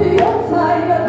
Yok saygı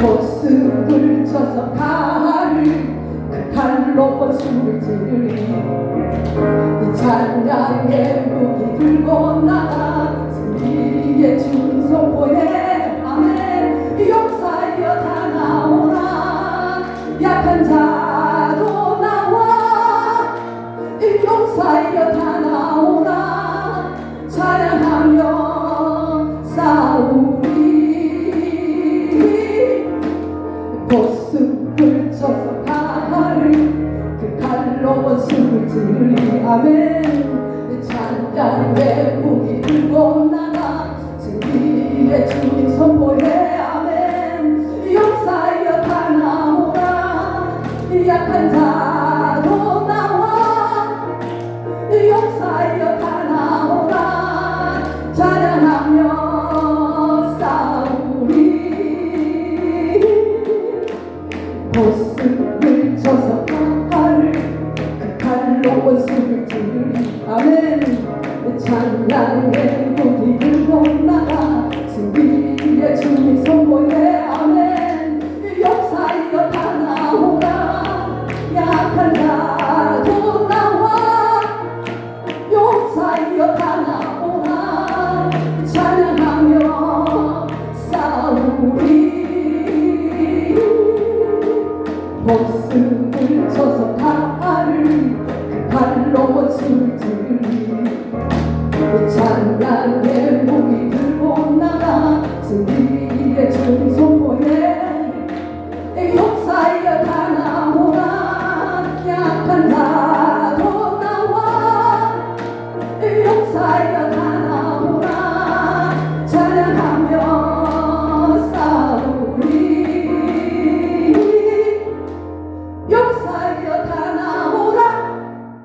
모습을 쳐서 가을 그 칼로 모습을 찌르니 이 찬양의 무기 들고 나가 승리의 춤 선포해 아멘. 역사여 다 나오라 약한 자도 나와. 이 역사여 다 고슴을 쳐서 가을그 칼로 원숭이 찔리. 아멘. 칼을 쳐서 칼을 그 칼로 원수를 찌르니 아멘 찬란의 무기를 못 나가 voices.